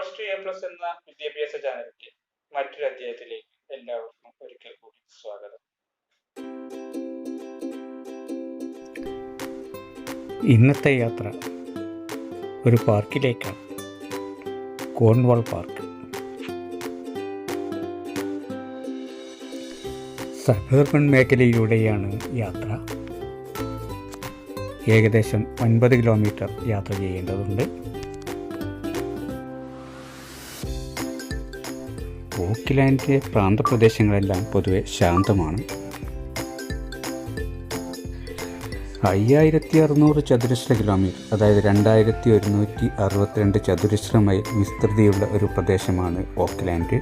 Course to A plus എന്ന വിദ്യാഭ്യാസ ചാനലിന്റെ മറ്റൊരു അധ്യായത്തിലേക്ക് എല്ലാവർക്കും ഒരിക്കൽ കൂടി സ്വാഗതം. ഇന്നത്തെ യാത്ര ഒരു പാർക്കിലേക്കാണ്. Cornwall park. സബർബൺ മേഖലയിലൂടെയാണ് യാത്ര. ഏകദേശം ഒൻപത് കിലോമീറ്റർ യാത്ര ചെയ്യേണ്ടതുണ്ട്. ഓക്ക്ലാൻഡിലെ പ്രാന്തപ്രദേശങ്ങളെല്ലാം പൊതുവെ ശാന്തമാണ്. അയ്യായിരത്തി അറുന്നൂറ് ചതുരശ്ര കിലോമീറ്റർ അതായത് രണ്ടായിരത്തി ഒരുന്നൂറ്റി അറുപത്തിരണ്ട് ചതുരശ്ര മൈൽ വിസ്തൃതിയുള്ള ഒരു പ്രദേശമാണ് ഓക്ക്ലാൻഡ്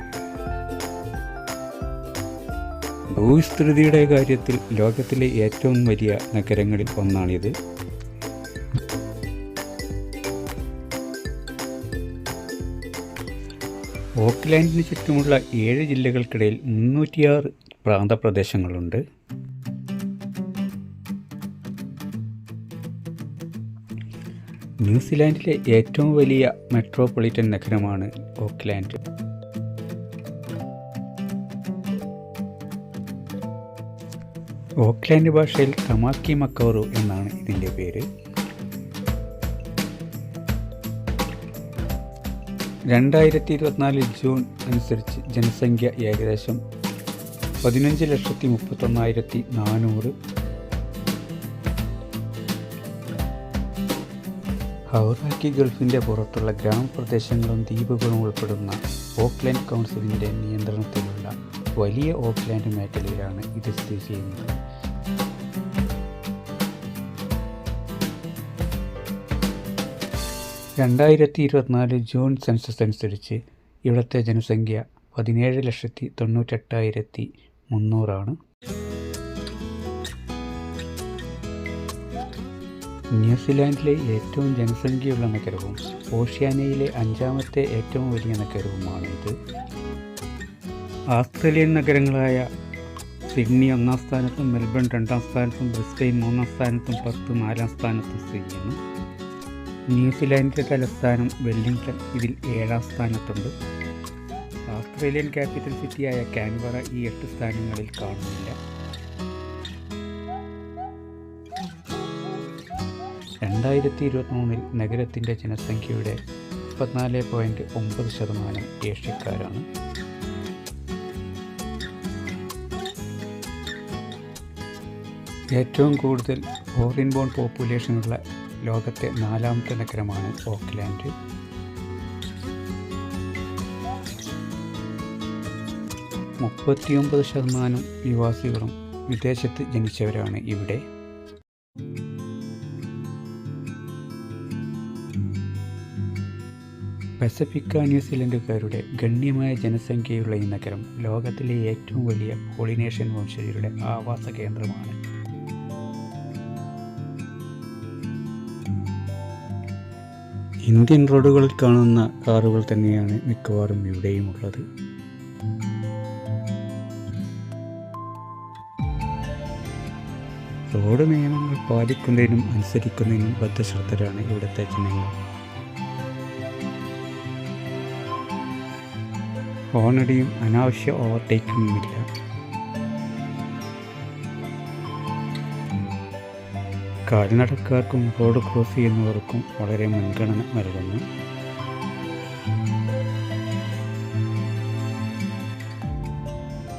ഭൂവിസ്തൃതിയുടെ കാര്യത്തിൽ ലോകത്തിലെ ഏറ്റവും വലിയ നഗരങ്ങളിൽ ഒന്നാണിത്. ഓക്ക്ലാൻഡിന് ചുറ്റുമുള്ള ഏഴ് ജില്ലകൾക്കിടയിൽ മുന്നൂറ്റിയാറ് പ്രാന്തപ്രദേശങ്ങളുണ്ട്. ന്യൂസിലാൻഡിലെ ഏറ്റവും വലിയ മെട്രോപൊളിറ്റൻ നഗരമാണ് ഓക്ക്ലാൻഡ് ഓക്ക്ലാൻഡ് ഭാഷയിൽ തമാക്കി മക്കോറു എന്നാണ് ഇതിന്റെ പേര്. രണ്ടായിരത്തി ഇരുപത്തിനാല് ജൂൺ അനുസരിച്ച് ജനസംഖ്യ ഏകദേശം പതിനഞ്ച് ലക്ഷത്തി മുപ്പത്തൊന്നായിരത്തി നാനൂറ് ഹൗറാക്കി ഗൾഫിന്റെ പുറത്തുള്ള ഗ്രാമപ്രദേശങ്ങളും ദ്വീപുകളും ഉൾപ്പെടുന്ന ഓക്ലാൻഡ് കൗൺസിലിന്റെ നിയന്ത്രണത്തിലുള്ള വലിയ ഓക്ലാൻഡ് മേഖലയിലാണ് ഇത് സ്ഥിതി ചെയ്യുന്നത്. രണ്ടായിരത്തി ഇരുപത്തിനാല് ജൂൺ സെൻസസ് അനുസരിച്ച് ഇവിടുത്തെ ജനസംഖ്യ പതിനേഴ് ലക്ഷത്തി തൊണ്ണൂറ്റെട്ടായിരത്തി മുന്നൂറാണ്. ന്യൂസിലാൻഡിലെ ഏറ്റവും ജനസംഖ്യയുള്ള നഗരവും ഓഷ്യാനയിലെ അഞ്ചാമത്തെ ഏറ്റവും വലിയ നഗരവുമാണ് ഇത്. ആസ്ട്രേലിയൻ നഗരങ്ങളായ സിഡ്നി ഒന്നാം സ്ഥാനത്തും മെൽബൺ രണ്ടാം സ്ഥാനത്തും ബ്രിസ്ബെയിൻ മൂന്നാം സ്ഥാനത്തും പത്ത് നാലാം സ്ഥാനത്തും സ്ഥിതി ചെയ്യുന്നു. ന്യൂസിലാൻഡിന്റെ തലസ്ഥാനം വെല്ലിംഗ്ടൺ. ഇതിൽ ഏഴാം സ്ഥാനത്തുണ്ട്. ഓസ്ട്രേലിയൻ ക്യാപിറ്റൽ സിറ്റിയായ കാൻബറ ഈ എട്ട് സ്ഥാനങ്ങളിൽ കാണുന്നില്ല. രണ്ടായിരത്തി ഇരുപത്തിമൂന്നിൽ നഗരത്തിന്റെ ജനസംഖ്യയുടെ മുപ്പത്തിനാല് പോയിന്റ് ഒമ്പത് ശതമാനം ഏഷ്യക്കാരാണ്. ഏറ്റവും കൂടുതൽ ഫോറിൻ ബോൺ പോപ്പുലേഷനുള്ള ലോകത്തെ നാലാമത്തെ നഗരമാണ് ഓക്ലാൻഡ് മുപ്പത്തിയൊമ്പത് ശതമാനം നിവാസികളും വിദേശത്ത് ജനിച്ചവരാണ് ഇവിടെ. പസഫിക്ക ന്യൂസിലൻഡുകാരുടെ ഗണ്യമായ ജനസംഖ്യയുള്ള ഈ നഗരം ലോകത്തിലെ ഏറ്റവും വലിയ പോളിനേഷ്യൻ വംശജരുടെ ആവാസ കേന്ദ്രമാണ് ഇന്ത്യൻ റോഡുകളിൽ കാണുന്ന കാറുകൾ തന്നെയാണ് മിക്കവാറും ഇവിടെയും ഉള്ളത്. റോഡ് നിയമങ്ങൾ പാലിക്കുന്നതിനും അനുസരിക്കുന്നതിനും ബദ്ധശ്രദ്ധരാണ് ഇവിടുത്തെ ജനങ്ങൾ. ഹോണടിയും അനാവശ്യ ഓവർടേക്കിങ്ങുമില്ല കാൽനടക്കാർക്കും റോഡ് ക്രോസ് ചെയ്യുന്നവർക്കും വളരെ മുൻഗണന നൽകുന്നു.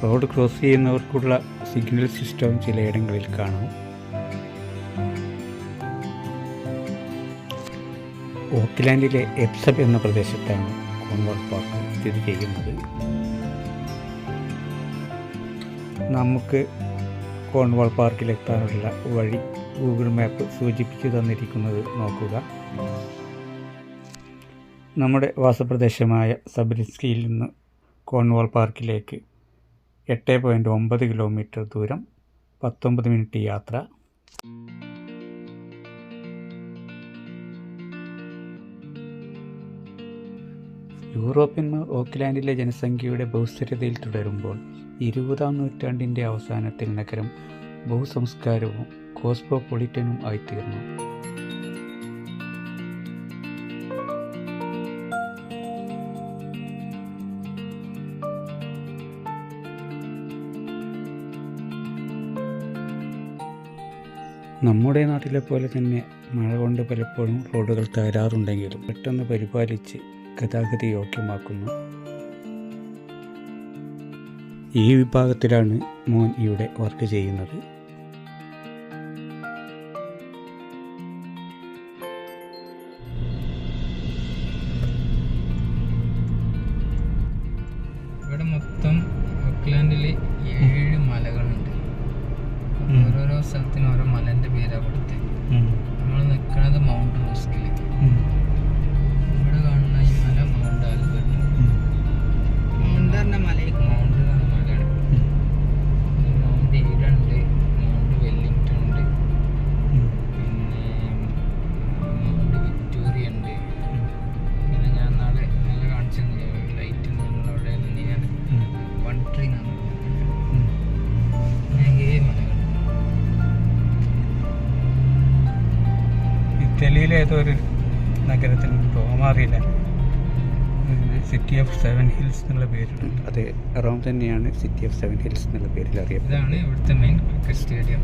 റോഡ് ക്രോസ് ചെയ്യുന്നവർക്കുള്ള സിഗ്നൽ സിസ്റ്റം ചിലയിടങ്ങളിൽ കാണാം. ഓക്ലാൻഡിലെ എപ്സബ് എന്ന പ്രദേശത്താണ് കോൺവാൾ പാർക്ക് സ്ഥിതി ചെയ്യുന്നത്. നമുക്ക് കോൺവാൾ പാർക്കിലെത്താനുള്ള വഴി ഗൂഗിൾ മാപ്പ് സൂചിപ്പിച്ചു തന്നിരിക്കുന്നത് നോക്കുക. നമ്മുടെ വാസപ്രദേശമായ സബ്രിസ്കിയിൽ നിന്ന് കോൺവാൾ പാർക്കിലേക്ക് എട്ട് പോയിന്റ് ഒമ്പത് കിലോമീറ്റർ ദൂരം പത്തൊമ്പത് മിനിറ്റ് യാത്ര. യൂറോപ്യന്മാർ ഓക്ലാൻഡിലെ ജനസംഖ്യയുടെ ബഹുസ്ഥിരതയിൽ തുടരുമ്പോൾ ഇരുപതാം നൂറ്റാണ്ടിന്റെ അവസാനത്തിൽ നഗരം ബഹുസംസ്കാരവും കോസ്മോപൊളിറ്റനും ആയിത്തീർന്നു. നമ്മുടെ നാട്ടിലെ പോലെ തന്നെ മഴ കൊണ്ട് പലപ്പോഴും റോഡുകൾ തകരാറുണ്ടെങ്കിലും പെട്ടെന്ന് പരിപാലിച്ച് ഗതാഗതി യോഗ്യമാക്കുന്നു. ഈ വിഭാഗത്തിലാണ് മോൻ ഇവിടെ വർക്ക് ചെയ്യുന്നത്. ഇറ്റലിയിലെ ഏതോ ഒരു നഗരത്തിൽ റോമാറിയില്ല സിറ്റി ഓഫ് സെവൻ ഹിൽസ് എന്നുള്ള പേരിലുണ്ട് അതെ റോം തന്നെയാണ് സിറ്റി ഓഫ് സെവൻ ഹിൽസ് എന്നുള്ള പേരിൽ ഇതാണ് അറിയപ്പെടുന്നത് ഇവിടുത്തെ മെയിൻ ക്രിക്കറ്റ് സ്റ്റേഡിയം.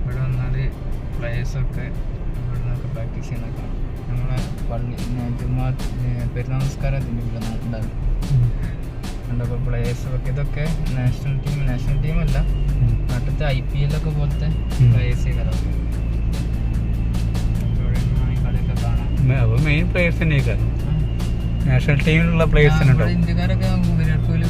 ഇവിടെ വന്നാൽ പ്ലേയേഴ്സൊക്കെ ഇവിടെ നിന്നൊക്കെ പ്രാക്ടീസ് ചെയ്യുന്നൊക്കെ. നമ്മളെ പള്ളി ജുമാ പെരുന്നമസ്കാരം അതിന്റെ ഇവിടെ നാട്ടിലുണ്ടാകും കണ്ടപ്പോൾ പ്ലേയേഴ്സൊക്കെ ഇതൊക്കെ നാഷണൽ ടീം നാഷണൽ ടീമല്ല. നാട്ടിലത്തെ ഐ പി എല്ലൊക്കെ പോലത്തെ. പ്ലേയേഴ്സ് ചെയ്തതൊക്കെ മെയിൻ പ്ലേയേഴ്സ് തന്നെ കാരണം നാഷണൽ ടീമിലുള്ള പ്ലേയേഴ്സ് ആ, തന്നെ ഉണ്ടാവും. ഇന്ത്യക്കാരൊക്കെ വിരാട് കോഹ്ലി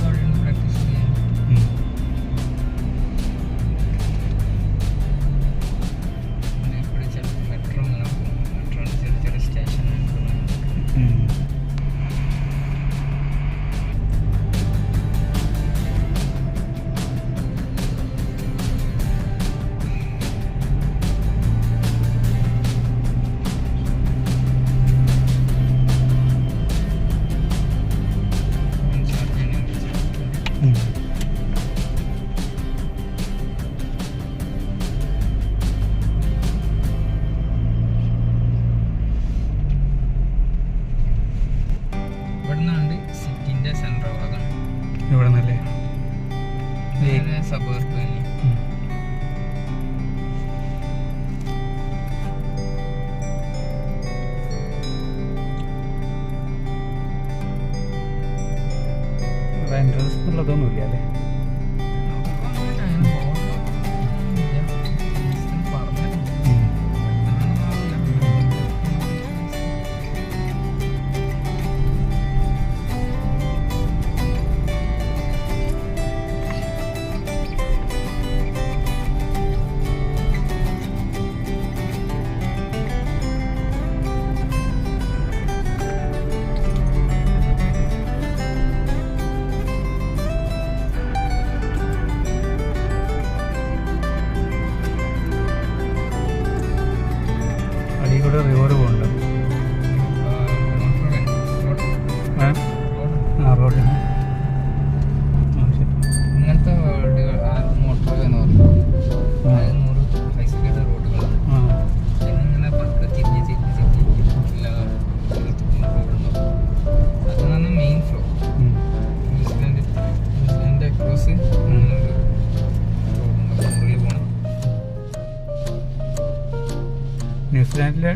ന്യൂസിലാൻഡിലെ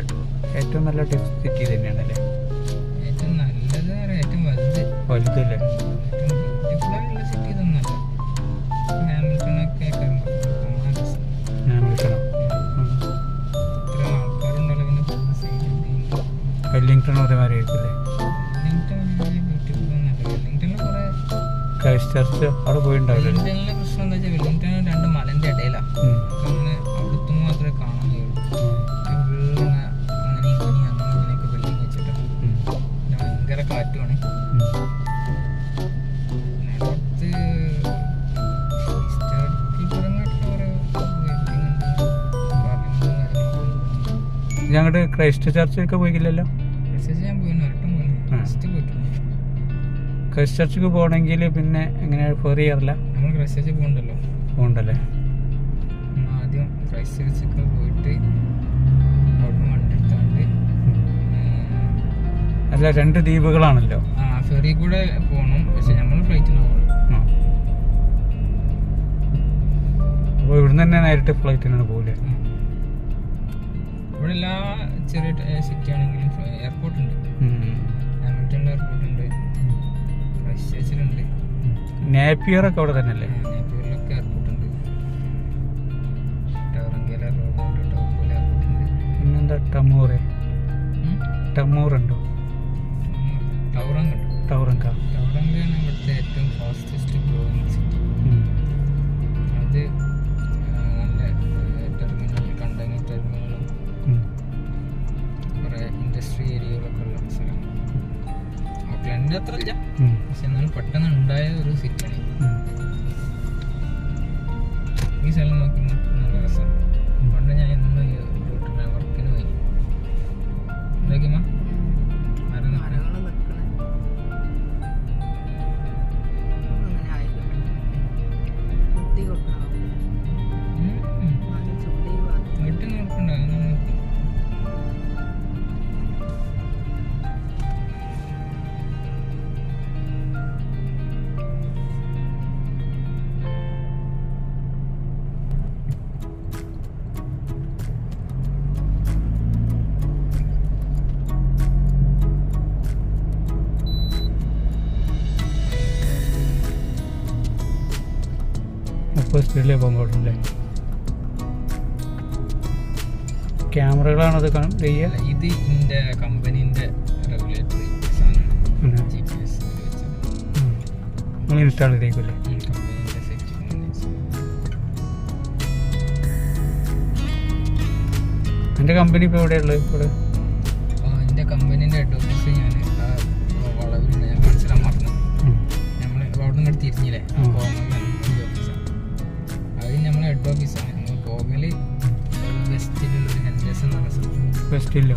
ഏറ്റവും നല്ല ടിപ്സ് സിറ്റി തന്നെയാണല്ലേ? ഏറ്റവും നല്ലത് ഏറ്റവും വലുത്. വലുതല്ലേ? വെല്ലിംഗ്ടൺ അതേമാതിരി ആയിരിക്കില്ലേ ക്രൈസ്റ്റ് ചർച്ച് അവിടെ പോയിട്ടുണ്ടാവില്ലേ ക്രൈസ്റ്റ് ചർച്ചിലൊക്കെ പോയിക്കില്ലല്ലോ? ക്രൈസ്റ്റ് ചർച്ചിക്ക് പോകണമെങ്കിൽ പിന്നെ എങ്ങനെ ഫെറി കയറില്ല നമ്മൾ ക്രൈസ്റ്റ് പോകണ്ടല്ലോ പോകണ്ടല്ലേ ആദ്യം ക്രൈസ്റ്റ് ചർച്ചൊക്കെ പോയിട്ട് അവിടുന്ന് വണ്ടി എടുത്താണ്ട് അല്ല രണ്ട് ദ്വീപുകളാണല്ലോ. ആ ഫെറി കൂടെ പോകണം പക്ഷെ നമ്മൾ. അപ്പോൾ ഇവിടുന്ന് തന്നെ നേരിട്ട് ഫ്ലൈറ്റിനാണ് പോകില്ലേ ഉം. ഇവിടെ എല്ലാ ചെറിയ സിറ്റി ആണെങ്കിലും എയർപോർട്ട് ഉണ്ട്. ഹാമിൽട്ടൺ എയർപോർട്ട് ഉണ്ട്. ക്രൈസ്റ്റേച്ചിലുണ്ട് നേപ്പിയറൊക്കെ അവിടെ തന്നെയല്ലേ? നേപ്പാളിലൊക്കെ എയർപോർട്ട് ഉണ്ട്. ടവറങ്കേല റോഡുണ്ട് ടോപ്പോല എയർപോർട്ട് ഉണ്ട്. പിന്നെന്താ ടമൂറെ? ഉം. ടമൂറുണ്ടോ ടവറങ്ക ഉണ്ട് ടൗറങ്ക? ടവറങ്കയാണ് ഇവിടുത്തെ ഏറ്റവും ഫാസ്റ്റസ്റ്റ് ഗ്രോയിങ് സിറ്റി അത് ഓക്ലാൻഡിന്റെ അത്ര ഇല്ല. പക്ഷെ എന്നാലും പെട്ടെന്ന് സ്പീഡിലേ പോകാൻ പാടുള്ളൂ ക്യാമറകളാണത് അത് ഇത് ഇതിന്റെ കമ്പനീന്റെ റെഗുലേറ്ററി സാധനമാണ്. ഇൻസ്റ്റാൾ ചെയ്തേക്കില്ലേ എന്റെ കമ്പനി ഇപ്പോൾ എവിടെയുള്ളത് ഇവിടെ? West Hill.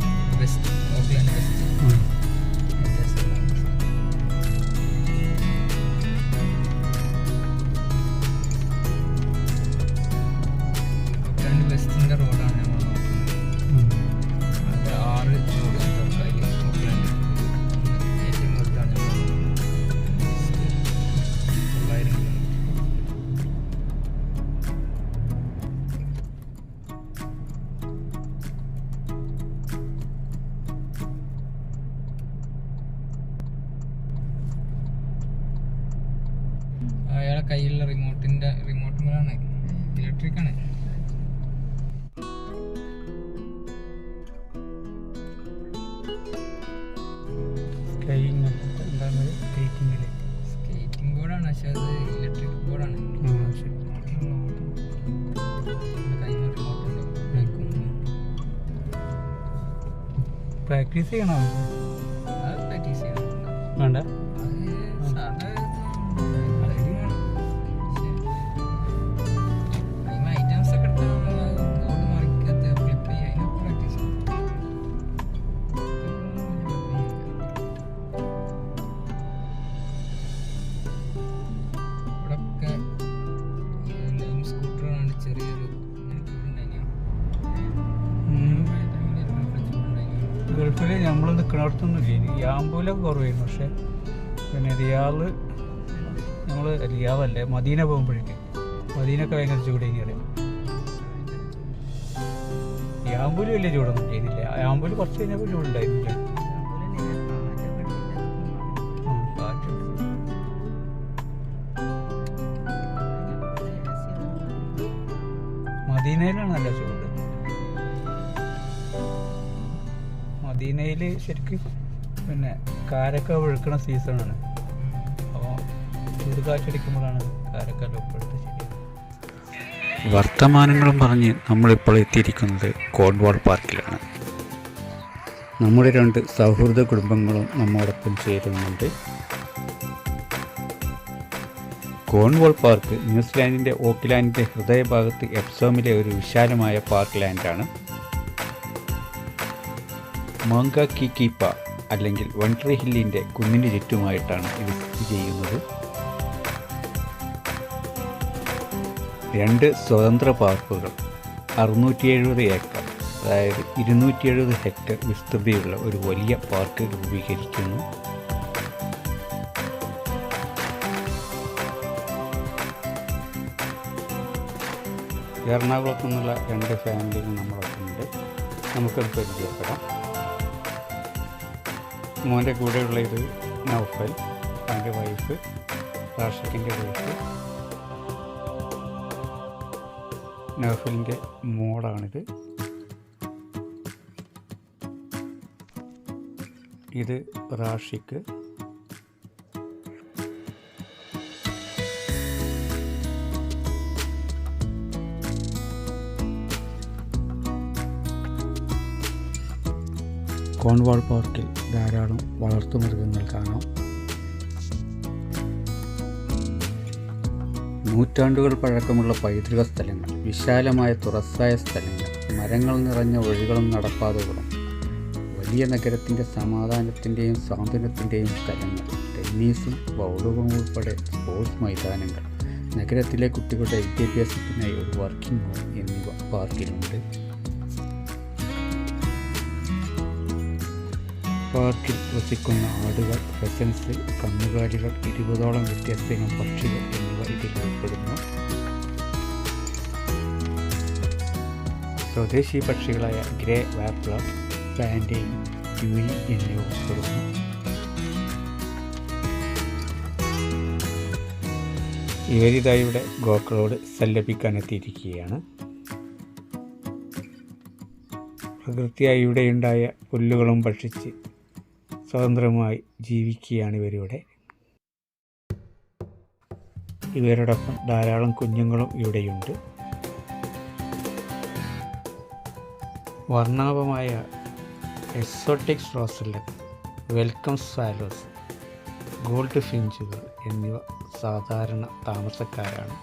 അയാളെ കയ്യിലുള്ള റിമോട്ടിന്റെ റിമോട്ട് മേലാണ് ഇലക്ട്രിക് ആണ്. സ്കേറ്റിംഗ് ബോർഡാണ് പക്ഷെ അത് ഇലക്ട്രിക് ബോർഡാണ് പ്രാക്ടീസ് ചെയ്യണോ? പ്രാക്ടീസ് ചെയ്യണം. വേണ്ട. നമ്മൾ നിൽക്കുന്നിടത്തൊന്നുമില്ല ഇനി യാമ്പൂലൊക്കെ കുറവായിരുന്നു. പക്ഷെ പിന്നെ റിയാൾ നമ്മൾ റിയാവല്ലേ മദീന പോകുമ്പോഴേക്ക്. മദീനൊക്കെ ഭയങ്കര ചൂടേനി അറിയാം യാമ്പൂൽ വലിയ ചൂടൊന്നും ചെയ്യുന്നില്ല യാമ്പൂൽ കുറച്ച് കഴിഞ്ഞപ്പോൾ ചൂടുണ്ടായിരുന്നില്ല മദീനയിൽ ശരിക്കും പിന്നെ കാരക്ക ഒഴുക്കണ സീസണാണ് അപ്പോൾ ചൂടുകാറ്റടിക്കുമ്പോഴാണ് കാരക്ക ഒപ്പെടുത്ത് ശരിയാകുന്നത് വർത്തമാനങ്ങളും പറഞ്ഞ് നമ്മളിപ്പോൾ എത്തിയിരിക്കുന്നത് കോൺവാൾ പാർക്കിലാണ്. നമ്മുടെ രണ്ട് സൗഹൃദ കുടുംബങ്ങളും നമ്മോടൊപ്പം ചേരുന്നുണ്ട്. കോൺവോൾ പാർക്ക് ന്യൂസിലാൻഡിന്റെ ഓക്ക്ലാൻഡിന്റെ ഹൃദയഭാഗത്ത് എപ്സോമിലെ ഒരു വിശാലമായ പാർക്ക് ലാൻഡാണ് മാങ്ക കി കീപ്പ അല്ലെങ്കിൽ വൺട്രി ഹില്ലിന്റെ കുന്നിന് ചുറ്റുമായിട്ടാണ് ഇത് സ്ഥിതി ചെയ്യുന്നത്. രണ്ട് സ്വതന്ത്ര പാർക്കുകൾ അറുന്നൂറ്റി എഴുപത് ഏക്കർ അതായത് ഇരുന്നൂറ്റി എഴുപത് ഹെക്ടർ വിസ്തൃതിയുള്ള ഒരു വലിയ പാർക്ക് രൂപീകരിക്കുന്നു. എറണാകുളത്തു നിന്നുള്ള രണ്ട് ഫാമിലികൾ നമ്മളൊക്കെ ഉണ്ട് നമുക്കത് പരിചയപ്പെടാം. മോന്റെ കൂടെയുള്ള ഇത് നൗഫൽ അവന്റെ വൈഫ് റാഷിക്കിന്റെ വൈഫ്. നൗഫലിന്റെ മോളാണിത്. ഇത് റാഷിക്ക് കോൺവാൾ പാർക്കിൽ ധാരാളം വളർത്തുമൃഗങ്ങൾ കാണാം. നൂറ്റാണ്ടുകൾ പഴക്കമുള്ള പൈതൃക സ്ഥലങ്ങൾ വിശാലമായ തുറസ്സായ സ്ഥലങ്ങൾ മരങ്ങൾ നിറഞ്ഞ വഴികളും നടപ്പാതകളും വലിയ നഗരത്തിന്റെ സമാധാനത്തിന്റെയും സ്വാതന്ത്ര്യത്തിന്റെയും സ്ഥലങ്ങൾ ടെന്നീസും ബൗളുകളും ഉൾപ്പെടെ സ്പോർട്സ് മൈതാനങ്ങൾ നഗരത്തിലെ കുട്ടികളുടെ വിദ്യാഭ്യാസത്തിനായി ഒരു വർക്കിംഗ് ഹോം എന്നിവ പാർക്കിലുണ്ട്. പാർക്കിൽ വസിക്കുന്ന ആടുകൾ പെസൻസ് കന്നുകാലികൾ ഇരുപതോളം വ്യത്യസ്ത ഇനം പക്ഷികൾ എന്നിവ ഇതിൽ ഉൾപ്പെടുന്നു. സ്വദേശി പക്ഷികളായ ഗ്രേ വാപ്ലർ പാൻഡെയിൻ ക്യൂയി എന്നിവ ഉൾപ്പെടുന്നു. ഇവരിതായുടെ ഗോക്കളോട് സല്ലപിക്കാനെത്തിയിരിക്കുകയാണ്. പ്രകൃതിയായി ഇവിടെയുണ്ടായ പുല്ലുകളും ഭക്ഷിച്ച് സ്വതന്ത്രമായി ജീവിക്കുകയാണ് ഇവരിവിടെ. ഇവരോടൊപ്പം ധാരാളം കുഞ്ഞുങ്ങളും ഇവിടെയുണ്ട്. വർണാഭമായ എക്സോട്ടിക് റോസല്ലൻ വെൽക്കം സാലോസ് ഗോൾഡ് ഫിഞ്ചുകൾ എന്നിവ സാധാരണ താമസക്കാരാണ്.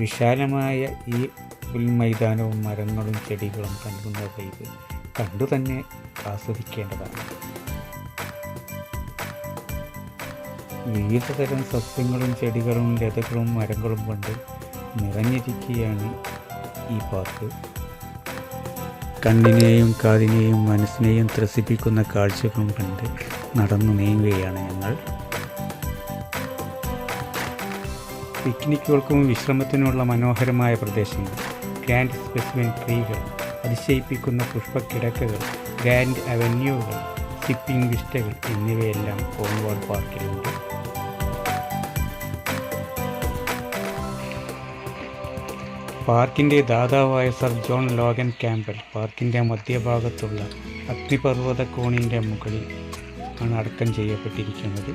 വിശാലമായ ഈ പുൽമൈതാനവും മരങ്ങളും ചെടികളും നൽകുന്ന വൈബ് കണ്ടു തന്നെ ആസ്വദിക്കേണ്ടതാണ്. വിവിധ തരം സസ്യങ്ങളും ചെടികളും ലതകളും മരങ്ങളും കൊണ്ട് നിറഞ്ഞിരിക്കുകയാണ് ഈ പാർക്ക് കണ്ണിനെയും കാതിനെയും മനസ്സിനെയും ത്രസിപ്പിക്കുന്ന കാഴ്ചകളും കണ്ട് നടന്നു നീങ്ങുകയാണ് ഞങ്ങൾ. പിക്നിക്കുകൾക്കും വിശ്രമത്തിനുമുള്ള മനോഹരമായ പ്രദേശങ്ങൾ. ഗ്രാൻഡ് സ്പെസിമെൻ ട്രീകൾ അതിശയിപ്പിക്കുന്ന പുഷ്പക്കിടക്കകൾ ഗ്രാൻഡ് അവന്യൂകൾ സിപ്പിംഗ് വിസ്റ്റകൾ എന്നിവയെല്ലാം കോൺവാൾ പാർക്കിലുണ്ട്. പാർക്കിന്റെ ദാതാവായ സർ ജോൺ ലോഗൻ ക്യാമ്പൽ പാർക്കിന്റെ മധ്യഭാഗത്തുള്ള അഗ്നിപർവത കോണിന്റെ മുകളിൽ ആണ് അടക്കം ചെയ്യപ്പെട്ടിരിക്കുന്നത്.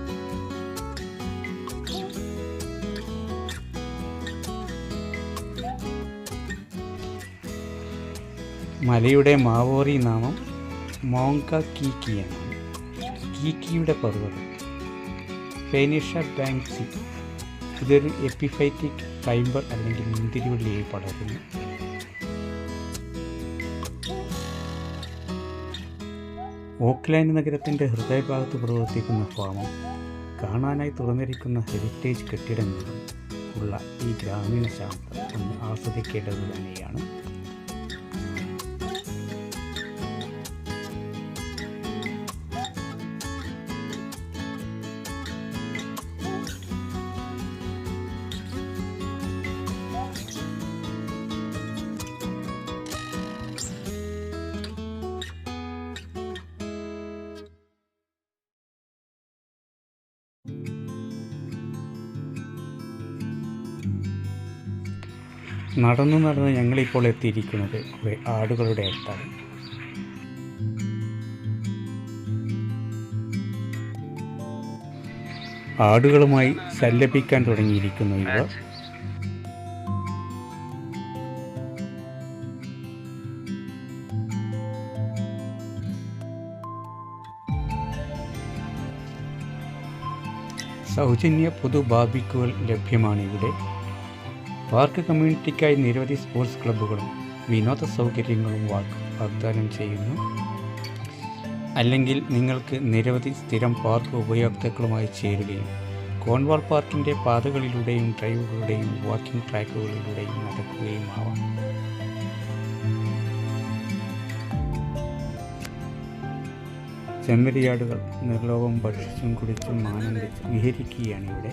മലയുടെ മാവോറി നാമം മോങ്ക കീക്കിയാണ് കീക്കിയുടെ പർവതം. ഫെനിഷ ബാങ്ക്സി ഇതൊരു എപ്പിഫൈറ്റിക് ഫൈബർ അല്ലെങ്കിൽ മുന്തിരിവള്ളിയായി പടരുന്നു. ഓക്ലാൻഡ് നഗരത്തിന്റെ ഹൃദയഭാഗത്ത് പ്രവർത്തിക്കുന്ന ഫാമം കാണാനായി തുറന്നിരിക്കുന്ന ഹെറിറ്റേജ് കെട്ടിടങ്ങളും ഉള്ള ഈ ഗ്രാമീണ ശാന്ത ഒന്ന് ആസ്വദിക്കേണ്ടത് തന്നെയാണ് നടന്നു നടന്ന് ഞങ്ങളിപ്പോൾ എത്തിയിരിക്കുന്നത് കുറേ ആടുകളുടെ അടുത്താണ്. ആടുകളുമായി സല്ലപിക്കാൻ തുടങ്ങിയിരിക്കുന്നു ഇവർ. സൗജന്യ പൊതു ബാബിക്കുകൾ ലഭ്യമാണ് ഇവിടെ. പാർക്ക് കമ്മ്യൂണിറ്റിക്കായി നിരവധി സ്പോർട്സ് ക്ലബ്ബുകളും വിനോദ സൗകര്യങ്ങളും വാഗ് വാഗ്ദാനം ചെയ്യുന്നു. അല്ലെങ്കിൽ നിങ്ങൾക്ക് നിരവധി സ്ഥിരം പാർക്ക് ഉപയോക്താക്കളുമായി ചേരുകയും കോൺവാൾ പാർക്കിന്റെ പാതകളിലൂടെയും ഡ്രൈവുകളുടെയും വാക്കിംഗ് ട്രാക്കുകളിലൂടെയും നടക്കുകയും ആവാം. ചെമ്മരിയാടുകൾ നിർലോഭം ഭക്ഷിച്ചും കുടിച്ചും ആനന്ദിച്ചും വിഹരിക്കുകയാണ് ഇവിടെ.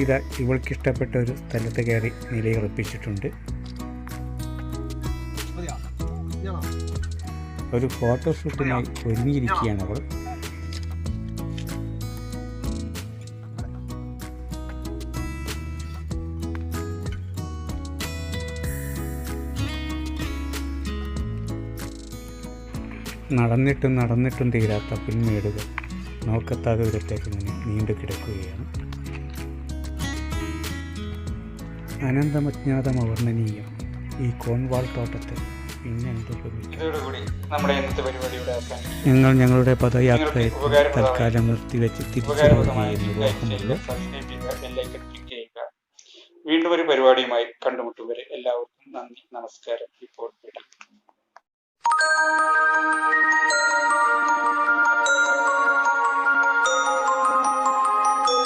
ഇവളിതാ ഇവൾക്ക് ഇഷ്ടപ്പെട്ട ഒരു സ്ഥലത്ത് കയറി നിലയുറപ്പിച്ചിട്ടുണ്ട് ഒരു ഫോട്ടോഷൂട്ടിനായി ഒരുങ്ങിയിരിക്കുകയാണ് അവൾ. നടന്നിട്ടും നടന്നിട്ടും തീരാത്ത പിന്മേടുകൾ നോക്കത്താതെ ദൂരത്തേക്ക് ഇങ്ങനെ നീണ്ടു കിടക്കുകയാണ് അനന്തമജ്ഞാതം അവർണനീയം ഈ കോൺവാൾ തോട്ടത്തെ ഞങ്ങൾ ഞങ്ങളുടെ പദയാത്രയെ തൽക്കാലം നിർത്തിവെച്ച് തിരിച്ചു വീണ്ടും ഒരു പരിപാടിയുമായി കണ്ടുമുട്ടും വരെ എല്ലാവർക്കും നന്ദി നമസ്കാരം. ഇപ്പോൾ വിടാം.